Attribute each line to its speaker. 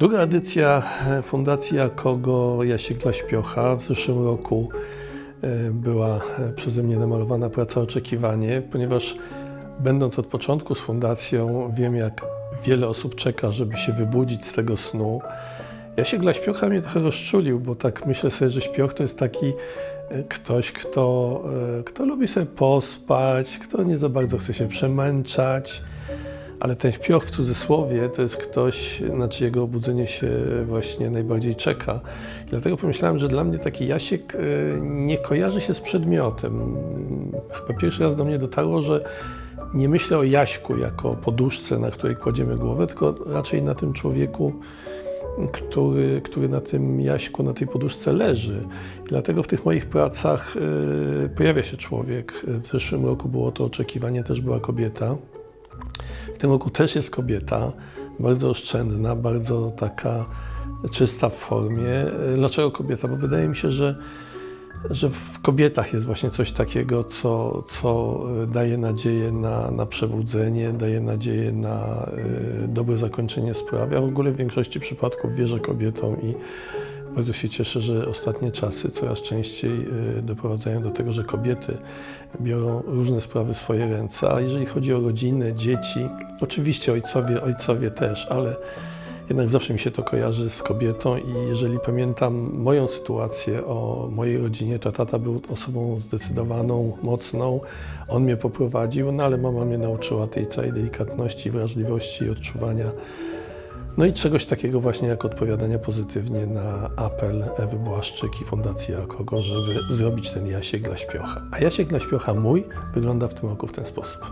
Speaker 1: Druga edycja e, Fundacji Jakogo Jasiekla Śpiocha w zeszłym roku e, była e, przeze mnie namalowana praca Oczekiwanie, ponieważ będąc od początku z fundacją wiem jak wiele osób czeka, żeby się wybudzić z tego snu. Jasiek dla Śpiocha mnie trochę rozczulił, bo tak myślę sobie, że Śpioch to jest taki ktoś, kto, kto lubi sobie pospać, kto nie za bardzo chce się przemęczać, ale ten śpioch w cudzysłowie to jest ktoś, na czyjego obudzenie się właśnie najbardziej czeka. Dlatego pomyślałem, że dla mnie taki Jasiek e, nie kojarzy się z przedmiotem. Chyba pierwszy raz do mnie dotarło, że nie myślę o Jaśku jako poduszce, na której kładziemy głowę, tylko raczej na tym człowieku, który, który na tym jaśku, na tej poduszce leży. Dlatego w tych moich pracach y, pojawia się człowiek. W zeszłym roku było to oczekiwanie, też była kobieta. W tym roku też jest kobieta, bardzo oszczędna, bardzo taka czysta w formie. Dlaczego kobieta? Bo wydaje mi się, że że w kobietach jest właśnie coś takiego, co, co daje nadzieję na, na przebudzenie, daje nadzieję na y, dobre zakończenie sprawy. Ja w ogóle w większości przypadków wierzę kobietom i bardzo się cieszę, że ostatnie czasy coraz częściej y, doprowadzają do tego, że kobiety biorą różne sprawy w swoje ręce. A jeżeli chodzi o rodziny, dzieci, oczywiście ojcowie, ojcowie też, ale jednak zawsze mi się to kojarzy z kobietą i jeżeli pamiętam moją sytuację o mojej rodzinie, to tata był osobą zdecydowaną, mocną, on mnie poprowadził, no ale mama mnie nauczyła tej całej delikatności, wrażliwości i odczuwania. No i czegoś takiego właśnie jak odpowiadania pozytywnie na apel Ewy Błaszczyk i Fundacji Akogo, żeby zrobić ten jasiek dla śpiocha. A jasiek dla śpiocha mój wygląda w tym roku w ten sposób.